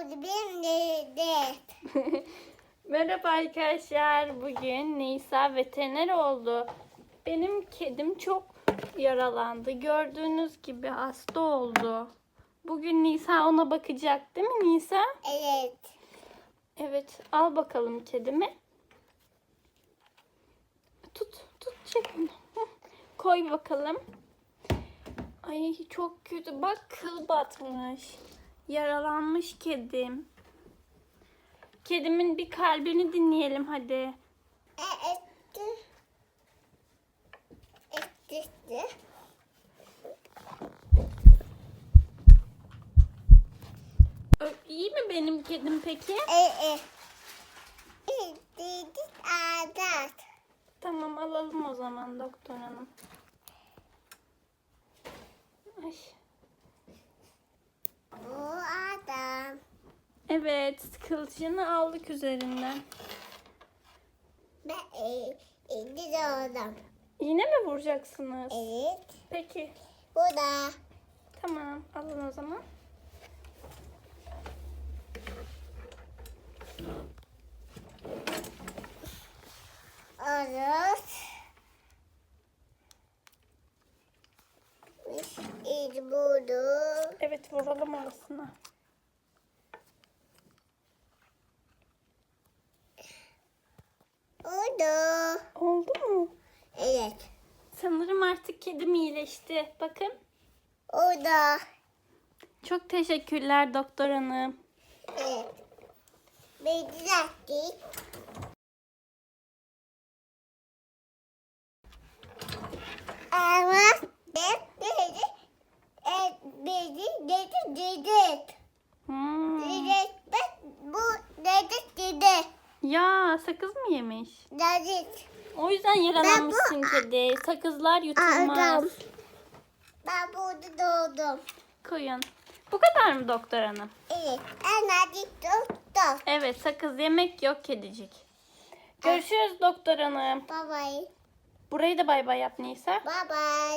burada benim de. Merhaba arkadaşlar. Bugün Nisa veteriner oldu. Benim kedim çok yaralandı. Gördüğünüz gibi hasta oldu. Bugün Nisa ona bakacak değil mi Nisa? Evet. Evet. Al bakalım kedimi. Tut. Tut. Çek onu. Koy bakalım. Ay çok kötü. Bak kıl batmış. Yaralanmış kedim. Kedimin bir kalbini dinleyelim hadi. E, etti. Etti. etti. İyi mi benim kedim peki? E, e. Adat. Tamam alalım o zaman doktor hanım. Ay. Bu adam. Evet kılıcını aldık üzerinden. Ben e, etti doğdum. Yine mi vuracaksınız? Evet. Peki. Bu da. Tamam alın o zaman. Olur. İyi buldu. Evet vuralım arasına. Oldu. Oldu mu? Evet. Sanırım artık kedim iyileşti. Bakın. Oldu. Çok teşekkürler doktor hanım. Evet. Beklettik. Ama ben dedi, e, dedi, dedi, dedi. Hmm. Dedi, ben bu dedi, dedi. Ya sakız mı yemiş? Dedi. O yüzden yaralanmışsın kedi. Sakızlar yutulmaz. Adam. Ben burada doğdum. Koyun. Bu kadar mı doktor hanım? Evet. En hadi doktor. Evet sakız yemek yok kedicik. Görüşürüz doktor hanım. Bye bye. Burayı da bay bay yap Nisa. Bye bye.